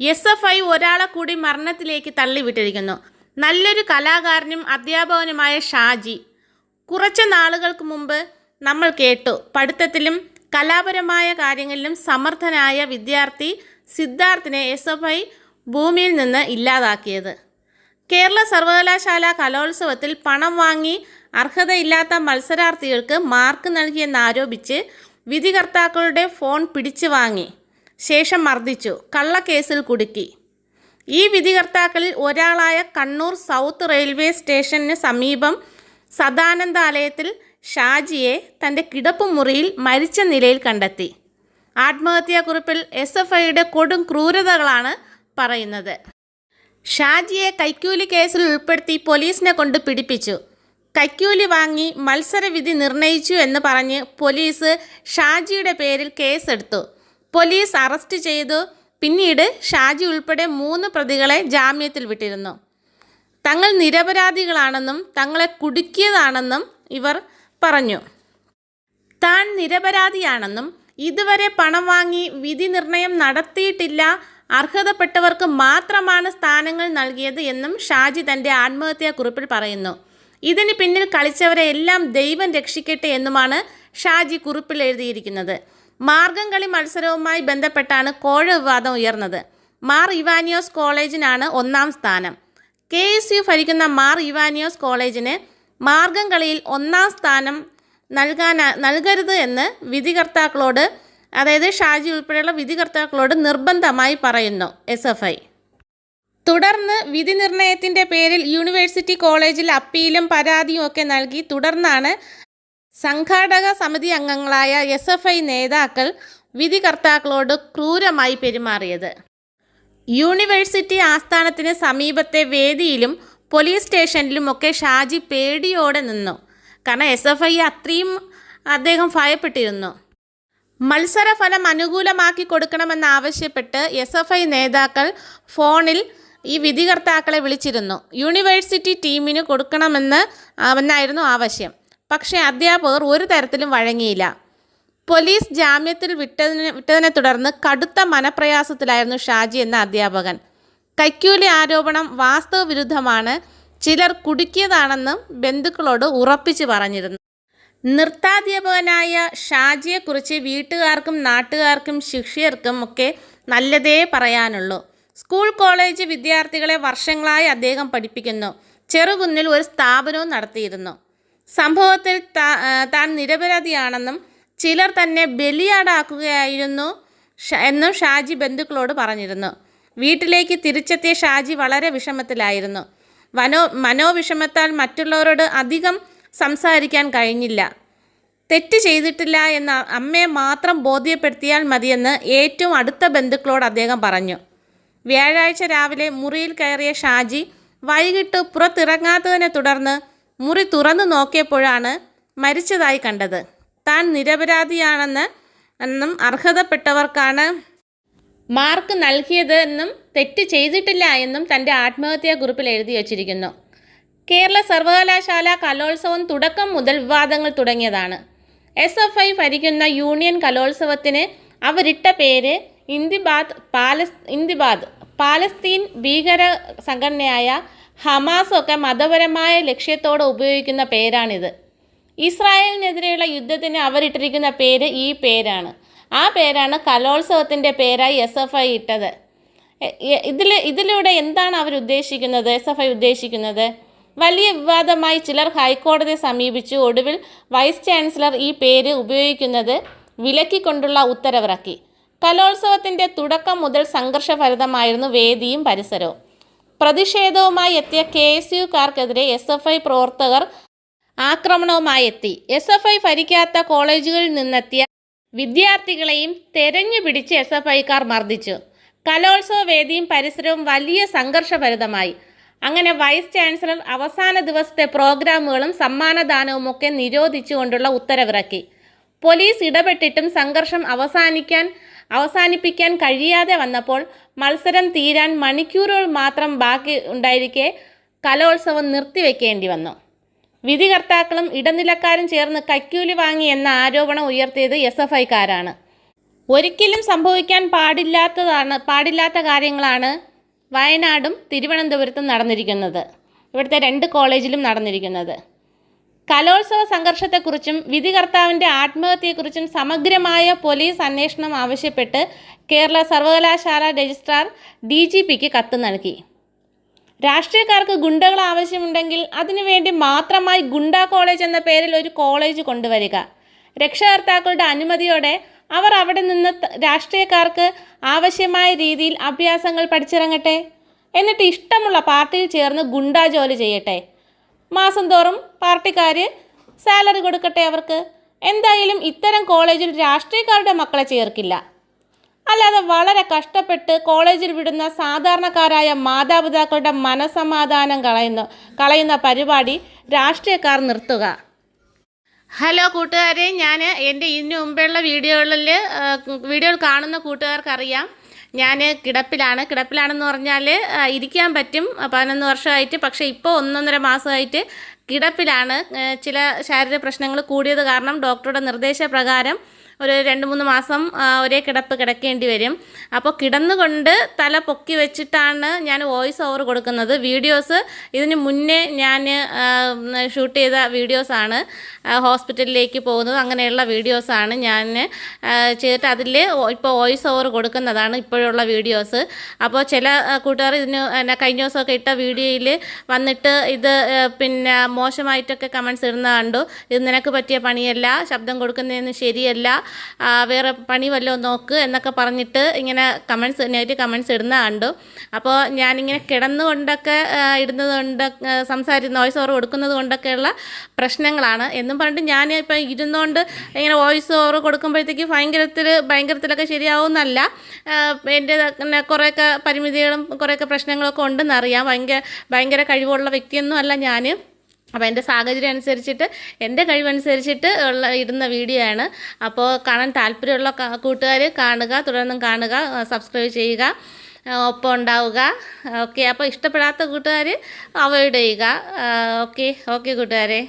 S F I ഒരാളെ കൂടി മരണത്തിലേക്ക് തള്ളിവിട്ടിരിക്കുന്നു. നല്ലൊരു കലാകാരനും അധ്യാപകനുമായ ഷാജി. കുറച്ച് നാളുകൾക്ക് മുമ്പ് നമ്മൾ കേട്ടു. പഠിത്തത്തിലും കലാപരമായ കാര്യങ്ങളിലും സമർത്ഥനായ വിദ്യാർത്ഥി സിദ്ധാർത്ഥിനെ എസ് എഫ് ഐ ഭൂമിയിൽ നിന്ന് ഇല്ലാതാക്കിയത്. കേരള സർവകലാശാല കലോത്സവത്തിൽ പണം വാങ്ങി അർഹതയില്ലാത്ത മത്സരാർത്ഥികൾക്ക് മാർക്ക് നൽകിയെന്നാരോപിച്ച് വിധികർത്താക്കളുടെ ഫോൺ പിടിച്ചു വാങ്ങി ശേഷം മർദ്ദിച്ചു. കള്ളക്കേസിൽ കുടുക്കി. ഈ വിധികർത്താക്കളിൽ ഒരാളായ കണ്ണൂർ സൗത്ത് റെയിൽവേ സ്റ്റേഷന് സമീപം സദാനന്ദാലയത്തിൽ ഷാജിയെ തന്റെ കിടപ്പുമുറിയിൽ മരിച്ച നിലയിൽ കണ്ടെത്തി. ആത്മഹത്യാക്കുറിപ്പിൽ എസ് എഫ് ഐയുടെ കൊടും ക്രൂരതകളാണ് പറയുന്നത്. ഷാജിയെ കൈക്കൂലി കേസിൽ ഉൾപ്പെടുത്തി പോലീസിനെ കൊണ്ട് പിടിപ്പിച്ചു. കൈക്കൂലി വാങ്ങി മത്സരവിധി നിർണയിച്ചു എന്ന് പറഞ്ഞ് പോലീസ് ഷാജിയുടെ പേരിൽ കേസെടുത്തു. പോലീസ് അറസ്റ്റ് ചെയ്തു പിന്നീട് ഷാജി ഉൾപ്പെടെ മൂന്ന് പ്രതികളെ ജാമ്യത്തിൽ വിട്ടിരുന്നു. തങ്ങൾ നിരപരാധികളാണെന്നും തങ്ങളെ കുടുക്കിയതാണെന്നും ഇവർ പറഞ്ഞു. താൻ നിരപരാധിയാണെന്നും ഇതുവരെ പണം വാങ്ങി വിധി നിർണയം നടത്തിയിട്ടില്ല അർഹതപ്പെട്ടവർക്ക് മാത്രമാണ് സ്ഥാനങ്ങൾ നൽകിയത് എന്നും ഷാജി തന്റെ ആത്മഹത്യാക്കുറിപ്പിൽ പറയുന്നു. ഇതിന് പിന്നിൽ കളിച്ചവരെ എല്ലാം ദൈവം രക്ഷിക്കട്ടെ എന്നുമാണ് ഷാജി കുറിപ്പിൽ എഴുതിയിരിക്കുന്നത്. മാർഗം കളി മത്സരവുമായി ബന്ധപ്പെട്ടാണ് കോഴ വിവാദം ഉയർന്നത്. മാർ ഇവാനിയോസ് കോളേജിനാണ് ഒന്നാം സ്ഥാനം. കെ എസ് യു ഭരിക്കുന്ന മാർ ഇവാനിയോസ് കോളേജിന് മാർഗം കളിയിൽ ഒന്നാം സ്ഥാനം നൽകാൻ നൽകരുത് എന്ന് വിധികർത്താക്കളോട് അതായത് ഷാജി ഉൾപ്പെടെയുള്ള വിധികർത്താക്കളോട് നിർബന്ധമായി പറയുന്നു എസ് എഫ് ഐ. തുടർന്ന് വിധി നിർണയത്തിന്റെ പേരിൽ യൂണിവേഴ്സിറ്റി കോളേജിൽ അപ്പീലും പരാതിയും ഒക്കെ നൽകി തുടർന്നാണ് സംഘാടക സമിതി അംഗങ്ങളായ എസ് എഫ് ഐ നേതാക്കൾ വിധികർത്താക്കളോട് ക്രൂരമായി പെരുമാറിയത്. യൂണിവേഴ്സിറ്റി ആസ്ഥാനത്തിന് സമീപത്തെ വേദിയിലും പോലീസ് സ്റ്റേഷനിലുമൊക്കെ ഷാജി പേടിയോടെ നിന്നു. കാരണം എസ് എഫ് ഐ അത്രയും അദ്ദേഹം ഭയപ്പെട്ടിരുന്നു. മത്സരഫലം അനുകൂലമാക്കി കൊടുക്കണമെന്നാവശ്യപ്പെട്ട് എസ് എഫ് ഐ നേതാക്കൾ ഫോണിൽ ഈ വിധികർത്താക്കളെ വിളിച്ചിരുന്നു. യൂണിവേഴ്സിറ്റി ടീമിന് കൊടുക്കണമെന്ന് എന്നായിരുന്നു ആവശ്യം. പക്ഷേ അധ്യാപകർ ഒരു തരത്തിലും വഴങ്ങിയില്ല. പോലീസ് ജാമ്യത്തിൽ വിട്ടതിനെ വിട്ടതിനെ തുടർന്ന് കടുത്ത മനപ്രയാസത്തിലായിരുന്നു ഷാജി എന്ന അധ്യാപകൻ. കൈക്കൂലി ആരോപണം വാസ്തവ വിരുദ്ധമാണ്. ചിലർ കുടുക്കിയതാണെന്നും ബന്ധുക്കളോട് ഉറപ്പിച്ചു പറഞ്ഞിരുന്നു. നൃത്താധ്യാപകനായ ഷാജിയെക്കുറിച്ച് വീട്ടുകാർക്കും നാട്ടുകാർക്കും ശിക്ഷകർക്കും ഒക്കെ നല്ലതേ പറയാനുള്ളൂ. സ്കൂൾ കോളേജ് വിദ്യാർത്ഥികളെ വർഷങ്ങളായി അദ്ദേഹം പഠിപ്പിക്കുന്നു. ചെറുകുന്നിൽ ഒരു സ്ഥാപനവും നടത്തിയിരുന്നു. സംഭവത്തിൽ താൻ നിരപരാധിയാണെന്നും ചിലർ തന്നെ ബലിയാടാക്കുകയായിരുന്നു എന്നും ഷാജി ബന്ധുക്കളോട് പറഞ്ഞിരുന്നു. വീട്ടിലേക്ക് തിരിച്ചെത്തിയ ഷാജി വളരെ വിഷമത്തിലായിരുന്നു. മനോ മനോവിഷമത്താൽ മറ്റുള്ളവരോട് അധികം സംസാരിക്കാൻ കഴിഞ്ഞില്ല. തെറ്റ് ചെയ്തിട്ടില്ല എന്ന് അമ്മയെ മാത്രം ബോധ്യപ്പെടുത്തിയാൽ മതിയെന്ന് ഏറ്റവും അടുത്ത ബന്ധുക്കളോട് അദ്ദേഹം പറഞ്ഞു. വ്യാഴാഴ്ച രാവിലെ മുറിയിൽ കയറിയ ഷാജി വൈകിട്ട് പുറത്തിറങ്ങാത്തതിനെ തുടർന്ന് മുറി തുറന്നു നോക്കിയപ്പോഴാണ് മരിച്ചതായി കണ്ടത്. താൻ നിരപരാധിയാണെന്ന് എന്നും അർഹതപ്പെട്ടവർക്കാണ് മാർക്ക് നൽകിയത് എന്നും തെറ്റ് ചെയ്തിട്ടില്ല എന്നും തന്റെ ആത്മഹത്യാ കുറിപ്പിൽ എഴുതി വച്ചിരിക്കുന്നു. കേരള സർവകലാശാല കലോത്സവം തുടക്കം മുതൽ വിവാദങ്ങൾ തുടങ്ങിയതാണ്. എസ് എഫ് ഐ ഭരിക്കുന്ന യൂണിയൻ കലോത്സവത്തിന് അവരിട്ട പേര് ഇന്ദിബാദ് പാലസ് ഇന്ദിബാദ്. പാലസ്തീൻ ഭീകര സംഘടനയായ ഹമാസ് ഒക്കെ മതപരമായ ലക്ഷ്യത്തോടെ ഉപയോഗിക്കുന്ന പേരാണിത്. ഇസ്രായേലിനെതിരെയുള്ള യുദ്ധത്തിന് അവരിട്ടിരിക്കുന്ന പേര് ഈ പേരാണ്. ആ പേരാണ് കലോത്സവത്തിന്റെ പേരായി എസ് എഫ് ഐ ഇട്ടത്. ഇതിൽ ഇതിലൂടെ എന്താണ് അവർ ഉദ്ദേശിക്കുന്നത്? എസ് എഫ് ഐ ഉദ്ദേശിക്കുന്നത് വലിയ വിവാദമായി ചിലർ ഹൈക്കോടതിയെ സമീപിച്ചു. ഒടുവിൽ വൈസ് ചാൻസലർ ഈ പേര് ഉപയോഗിക്കുന്നത് വിലക്കിക്കൊണ്ടുള്ള ഉത്തരവിറക്കി. കലോത്സവത്തിന്റെ തുടക്കം മുതൽ സംഘർഷഭരിതമായിരുന്നു വേദിയും പരിസരവും. പ്രതിഷേധവുമായി എത്തിയ കെ എസ് യുക്കാർക്കെതിരെ എസ് എഫ് ഐ പ്രവർത്തകർ ആക്രമണവുമായി എത്തി എസ് എഫ് ഐ ഭരിക്കാത്ത കോളേജുകളിൽ നിന്നെത്തിയ വിദ്യാർത്ഥികളെയും തെരഞ്ഞു പിടിച്ച് എസ് എഫ് ഐക്കാർ മർദ്ദിച്ചു. കലോത്സവ വേദിയും പരിസരവും വലിയ സംഘർഷഭരിതമായി. അങ്ങനെ വൈസ് ചാൻസലർ അവസാന ദിവസത്തെ പ്രോഗ്രാമുകളും സമ്മാനദാനവും ഒക്കെ നിരോധിച്ചുകൊണ്ടുള്ള ഉത്തരവിറക്കി. പോലീസ് ഇടപെട്ടിട്ടും സംഘർഷം അവസാനിക്കാൻ അവസാനിപ്പിക്കാൻ കഴിയാതെ വന്നപ്പോൾ മത്സരം തീരാൻ മണിക്കൂറുകൾ മാത്രം ബാക്കി ഉണ്ടായിരിക്കെ കലോത്സവം നിർത്തിവെക്കേണ്ടി വന്നു. വിധികർത്താക്കളും ഇടനിലക്കാരും ചേർന്ന് കൈക്കൂലി വാങ്ങി എന്ന ആരോപണം ഉയർത്തിയത് എസ് എഫ് ഐക്കാരാണ് ഒരിക്കലും സംഭവിക്കാൻ പാടില്ലാത്തതാണ് പാടില്ലാത്ത കാര്യങ്ങളാണ് വയനാടും തിരുവനന്തപുരത്തും നടന്നിരിക്കുന്നത്. ഇവിടുത്തെ രണ്ട് കോളേജിലും നടന്നിരിക്കുന്നത്. കലോത്സവ സംഘർഷത്തെക്കുറിച്ചും വിധികർത്താവിന്റെ ആത്മഹത്യയെക്കുറിച്ചും സമഗ്രമായ പോലീസ് അന്വേഷണം ആവശ്യപ്പെട്ട് കേരള സർവകലാശാല രജിസ്ട്രാർ ഡി ജി പിക്ക് കത്ത് നൽകി. രാഷ്ട്രീയക്കാർക്ക് ഗുണ്ടകൾ ആവശ്യമുണ്ടെങ്കിൽ അതിനുവേണ്ടി മാത്രമായി ഗുണ്ട കോളേജ് എന്ന പേരിൽ ഒരു കോളേജ് കൊണ്ടുവരിക. രക്ഷകർത്താക്കളുടെ അനുമതിയോടെ അവർ അവിടെ നിന്ന് രാഷ്ട്രീയക്കാർക്ക് ആവശ്യമായ രീതിയിൽ അഭ്യാസങ്ങൾ പഠിച്ചിറങ്ങട്ടെ. എന്നിട്ട് ഇഷ്ടമുള്ള പാർട്ടിയിൽ ചേർന്ന് ഗുണ്ടാ ജോലി ചെയ്യട്ടെ. മാസം തോറും പാർട്ടിക്കാർ സാലറി കൊടുക്കട്ടെ അവർക്ക്. എന്തായാലും ഇത്തരം കോളേജിൽ രാഷ്ട്രീയക്കാരുടെ മക്കളെ ചേർക്കില്ല. അല്ലാതെ വളരെ കഷ്ടപ്പെട്ട് കോളേജിൽ വിടുന്ന സാധാരണക്കാരായ മാതാപിതാക്കളുടെ മനസമാധാനം കളയുന്ന കളയുന്ന പരിപാടി രാഷ്ട്രീയക്കാർ നിർത്തുക. ഹലോ കൂട്ടുകാരെ ഞാൻ എന്റെ ഇതിനു മുമ്പുള്ള വീഡിയോകളിൽ വീഡിയോകൾ കാണുന്ന കൂട്ടുകാർക്കറിയാം. ഞാൻ കിടപ്പിലാണ്. കിടപ്പിലാണെന്ന് പറഞ്ഞാൽ ഇരിക്കാൻ പറ്റും. പതിനൊന്ന് വർഷമായിട്ട് പക്ഷേ ഇപ്പോൾ ഒന്നൊന്നര മാസമായിട്ട് കിടപ്പിലാണ്. ചില ശാരീരിക പ്രശ്നങ്ങൾ കൂടിയത് കാരണം ഡോക്ടറുടെ നിർദ്ദേശപ്രകാരം ഒരു രണ്ട് മൂന്ന് മാസം ഒരേ കിടപ്പ് കിടക്കേണ്ടി വരും. അപ്പോൾ കിടന്നുകൊണ്ട് തല പൊക്കി വെച്ചിട്ടാണ് ഞാൻ വോയിസ് ഓവർ കൊടുക്കുന്നത്. വീഡിയോസ് ഇതിന് മുന്നേ ഞാൻ ഷൂട്ട് ചെയ്ത വീഡിയോസാണ് ഹോസ്പിറ്റലിലേക്ക് പോകുന്നത്. അങ്ങനെയുള്ള വീഡിയോസാണ് ഞാൻ ചെയ്തിട്ട് അതിൽ ഇപ്പോൾ വോയിസ് ഓവർ കൊടുക്കുന്നതാണ് ഇപ്പോഴുള്ള വീഡിയോസ്. അപ്പോൾ ചില കൂട്ടുകാർ ഇതിന് എന്നെ കഴിഞ്ഞ ദിവസമൊക്കെ ഇട്ട വീഡിയോയിൽ വന്നിട്ട് ഇത് പിന്നെ മോശമായിട്ടൊക്കെ കമൻസ് ഇടുന്ന കണ്ടു. ഇത് നിനക്ക് പറ്റിയ പണിയല്ല ശബ്ദം കൊടുക്കുന്നതിന് ശരിയല്ല വേറെ പണി വല്ലതും നോക്ക് എന്നൊക്കെ പറഞ്ഞിട്ട് ഇങ്ങനെ കമൻസ് നെഗറ്റീവ് കമൻസ് ഇടുന്ന കണ്ടു. അപ്പോൾ ഞാനിങ്ങനെ കിടന്നുകൊണ്ടൊക്കെ ഇടുന്നത് കൊണ്ട് സംസാരിച്ച് വോയിസ് ഓവർ കൊടുക്കുന്നത് കൊണ്ടൊക്കെയുള്ള പ്രശ്നങ്ങളാണ്. എന്നും പറഞ്ഞിട്ട് ഞാൻ ഇപ്പം ഇരുന്നുകൊണ്ട് ഇങ്ങനെ വോയിസ് ഓവർ കൊടുക്കുമ്പോഴത്തേക്ക് ഭയങ്കരത്തിൽ ഭയങ്കരത്തിലൊക്കെ ശരിയാവുന്നല്ല. എന്റെ കുറേയൊക്കെ പരിമിതികളും കുറേയൊക്കെ പ്രശ്നങ്ങളൊക്കെ ഉണ്ടെന്നറിയാം ഭയങ്കര ഭയങ്കര കഴിവുള്ള വ്യക്തിയൊന്നും അല്ല ഞാൻ അപ്പോൾ എന്റെ സാഹചര്യം അനുസരിച്ചിട്ട് എന്റെ കഴിവനുസരിച്ചിട്ട് ഉള്ള ഇടുന്ന വീഡിയോ ആണ്. അപ്പോൾ കാണാൻ താല്പര്യമുള്ള കൂട്ടുകാർ കാണുക തുടർന്നും കാണുക സബ്സ്ക്രൈബ് ചെയ്യുക ഒപ്പം ഉണ്ടാവുക. ഓക്കെ അപ്പോൾ ഇഷ്ടപ്പെടാത്ത കൂട്ടുകാർ അവോയ്ഡ് ചെയ്യുക. ഓക്കെ ഓക്കെ കൂട്ടുകാരെ.